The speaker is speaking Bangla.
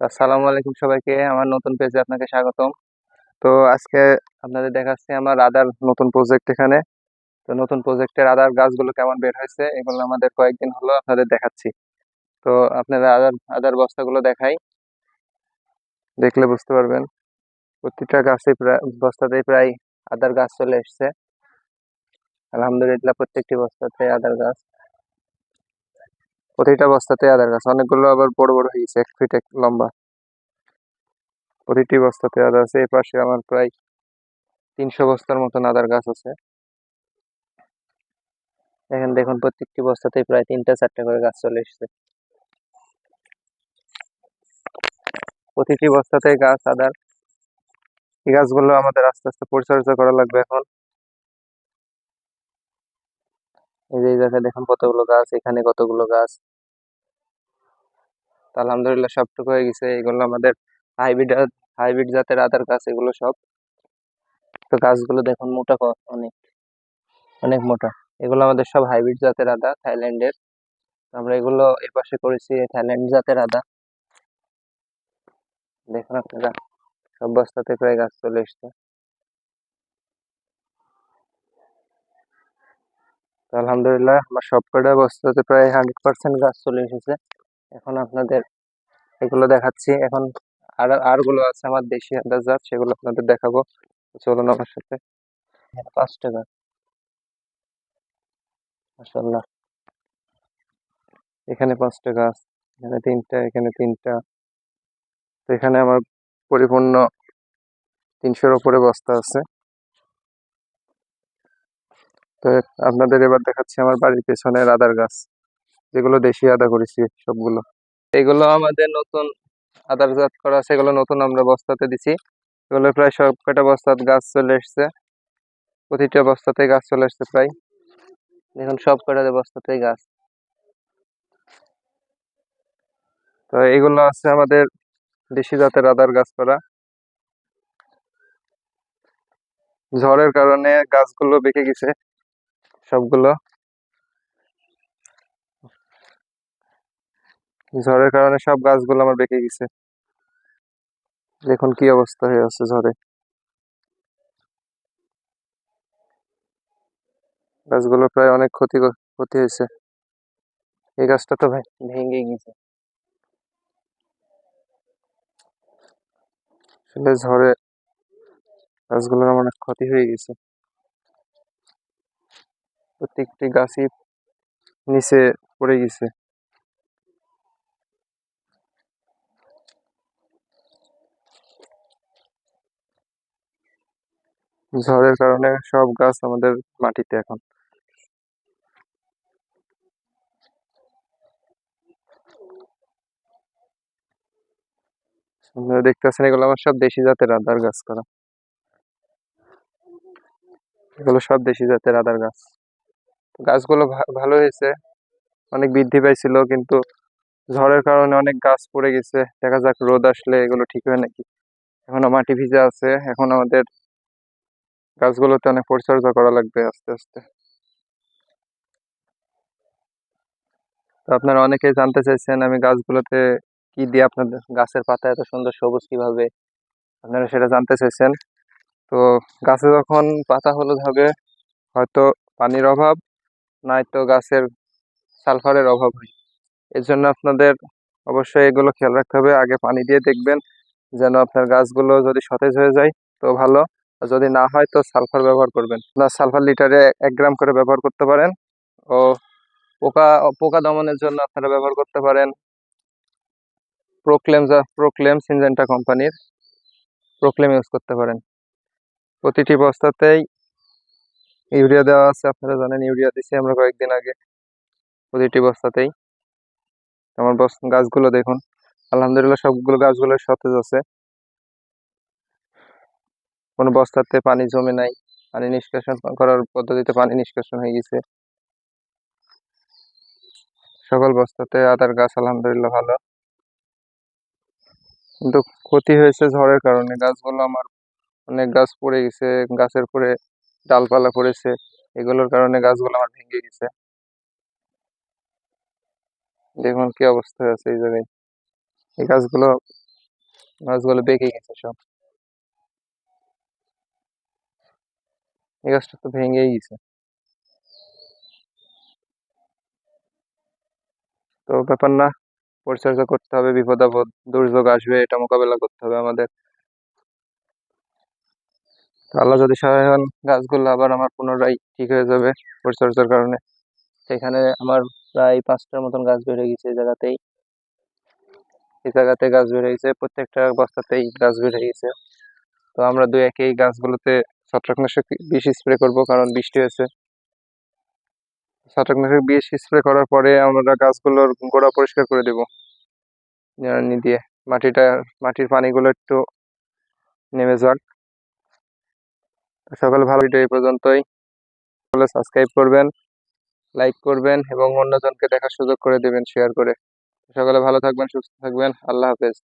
আসসালামু আলাইকুম সবাইকে, আমার নতুন পেজে আপনাকে স্বাগতম। তো আজকে আপনাদের দেখাচ্ছি আমার আদার নতুন প্রজেক্ট এখানে। তো নতুন প্রজেক্টের আদার গাছগুলো কেমন বের হয়েছে এগুলো আমাদের কয়েকদিন হলো আপনাদের দেখাচ্ছি। তো আপনারা আদার আদার বস্তাগুলো দেখাই। দেখলে বুঝতে পারবেন, প্রতিটা গাছে প্রায় বস্তাতেই প্রায় আদার গাছ চলে এসছে। আলহামদুলিল্লাহ প্রত্যেকটি বস্তাতে আদার গাছ। প্রতিটা বস্তাতে আদার গাছ। অনেকগুলো আবার বড় বড় হয়ে গেছে, এক ফিট এক লম্বা। প্রতিটি বস্তাতে আদা আছে এই পাশে আমার প্রায় তিনশো বস্তার মতন আদার গাছ আছে। এখানে দেখুন, প্রত্যেকটি বস্তাতেই প্রায় তিনটা, চারটা করে গাছ চলে এসেছে। প্রতিটি বস্তাতে গাছ, আদার। এই গাছগুলো আমাদের আস্তে আস্তে পরিচর্যা করা লাগবে এখন। এই যে, এই জায়গায় দেখুন কতগুলো গাছ, এখানে কতগুলো গাছ। আলহামদুলিল্লাহ সবটুকু হয়ে গেছে। এগুলো আমাদের হাইব্রিড হাইব্রিড জাতের আদার গাছ, এগুলো সব। তো গাছগুলো দেখুন মোটা অনেক অনেক মোটা। এগুলো আমাদের সব হাইব্রিড জাতের আদা, থাইল্যান্ডের। আমরা এগুলো এই পাশে করেছি থাইল্যান্ড জাতের আদা। দেখুন আপনারা, সব বস্তাতে প্রায় গাছ চলে এসছে। আলহামদুলিল্লাহ, আমার সবকটা বস্তাতে প্রায় হান্ড্রেড পার্সেন্ট গাছ চলে এসেছে। এখন আপনাদের এগুলো দেখাচ্ছি। এখন আর, আরগুলো আছে আমার দেশি আদা জাত সেগুলো আপনাদের দেখাবো। চলুন আমার সাথে। পাঁচ টাকা। মাসাল্লাহ এখানে পাঁচটা গাছ এখানে তিনটা এখানে তিনটা। তো এখানে আমার পরিপূর্ণ তিনশোর ওপরে বস্তা আছে। তো আপনাদের এবার দেখাচ্ছি আমার বাড়ির পেছনের আদার গাছ। যেগুলো দেশি আদা করেছি সবগুলো। এগুলো আমাদের নতুন আদার জাত করা আছে নতুন আমরা বস্তাতে দিছি। এগুলো প্রায় সব কটা বস্তাত গাছ চলে এসছে। প্রতিটা বস্তাতে গাছ চলে আসছে প্রায়। দেখুন সব কটা বস্তাতেই গাছ। তো এগুলো আছে আমাদের দেশি জাতের আদার গাছ করা। ঝড়ের কারণে গাছগুলো বেঁকে গেছে। সবগুলো। ঝড়ের কারণে সব গাছগুলো আমার বেঁকে গেছে। দেখুন কি অবস্থা হয়ে আছে ঝড়ে। গাছগুলো প্রায় অনেক ক্ষতি ক্ষতি হয়েছে। এই গাছটা তো ভাই ভেঙে গেছে। আসলে ঝড়ে গাছগুলোর আমার অনেক ক্ষতি হয়ে গেছে। প্রত্যেকটি গাছই নিচে পড়ে গেছে। ঝড়ের কারণে সব গাছ আমাদের মাটিতে এখন। দেখতেছেন, এগুলো আমার সব দেশি জাতের আদার গাছ করা। এগুলো সব দেশি জাতের আদার গাছ। গাছগুলো ভালো হয়েছে, অনেক বৃদ্ধি পাইছিল, কিন্তু ঝড়ের কারণে অনেক গাছ পড়ে গেছে। দেখা যাক রোদ আসলে এগুলো ঠিক হয় নাকি। এখনও মাটি ভিজে আছে, এখন আমাদের গাছগুলোতে অনেক পরিচর্যা করা লাগবে আস্তে আস্তে। তো আপনারা অনেকেই জানতে চাইছেন আমি গাছগুলোতে কি দিয়ে আপনাদের গাছের পাতা এত সুন্দর সবুজ কীভাবে, আপনারা সেটা জানতে চাইছেন। তো গাছে যখন পাতা হলুদ হবে, হয়তো পানির অভাব নয়তো গাছের সালফারের অভাব হয় এর জন্য আপনাদের অবশ্যই এগুলো খেয়াল রাখতে হবে। আগে পানি দিয়ে দেখবেন যেন আপনার গাছগুলো যদি সতেজ হয়ে যায় তো ভালো, আর যদি না হয় তো সালফার ব্যবহার করবেন। না সালফার লিটারে এক গ্রাম করে ব্যবহার করতে পারেন ও পোকা পোকা দমনের জন্য আপনারা ব্যবহার করতে পারেন প্রোক্লেম প্রোক্লেম সিনজেন্টা কোম্পানির প্রোক্লেম ইউজ করতে পারেন। প্রতিটি বস্তাতেই ইউরিয়া দেওয়া আছে, আপনারা জানেন ইউরিয়া দিছি আমরা কয়েকদিন আগে প্রতিটি বস্তাতেই আমার গাছগুলো দেখুন, আলহামদুলিল্লাহ সবগুলো গাছগুলো সতেজ আছে। কোনো বস্তাতে পানি জমে নাই, পানি নিষ্কাশন করার পদ্ধতিতে পানি নিষ্কাশন হয়ে গেছে। সকল বস্তাতে আদার গাছ আলহামদুলিল্লাহ ভালো। কিন্তু ক্ষতি হয়েছে ঝড়ের কারণে, গাছগুলো আমার অনেক গাছ পড়ে গেছে, গাছের পরে ডালপালা পড়েছে, এগুলোর কারণে গাছগুলো আমার ভেঙে গেছে। দেখুন কি অবস্থা আছে এই জায়গায় এই গাছগুলো গাছগুলো বেঁকে গেছে সব। এই গাছটা তো ভেঙেই গেছে। তো ব্যাপার না, পরিচর্যা করতে হবে, বিপদ দুর্যোগ আসবে, এটা মোকাবেলা করতে হবে আমাদের। আল্লাহ যদি হন, গাছগুলো আবার আমার পুনরায় ঠিক হয়ে যাবে পরিচর্যার কারণে। সেখানে আমার প্রায় পাঁচটার মতন গাছ বেড়ে গেছে এই জায়গাতেই। এই জায়গাতে গাছ বেড়ে গেছে, প্রত্যেকটা বস্তাতেই গাছ বেড়ে গেছে। তো আমরা দুই একে এই গাছগুলোতে ছত্রাকনাশক বিষ স্প্রে করব কারণ বৃষ্টি হয়েছে। ছত্রাকনাশক বিষ স্প্রে করার পরে আমরা গাছগুলোর গোড়া পরিষ্কার করে দেব। নিড়ানি দিয়ে মাটিটা, মাটির পানিগুলো একটু নেমে যাক। সকালে ভালো ভিডিও এই পর্যন্তই। সকলে সাবস্ক্রাইব করবেন লাইক করবেন এবং অন্যজনকে দেখার সুযোগ করে দেবেন শেয়ার করে। সকলে ভালো থাকবেন, সুস্থ থাকবেন। আল্লাহ হাফেজ।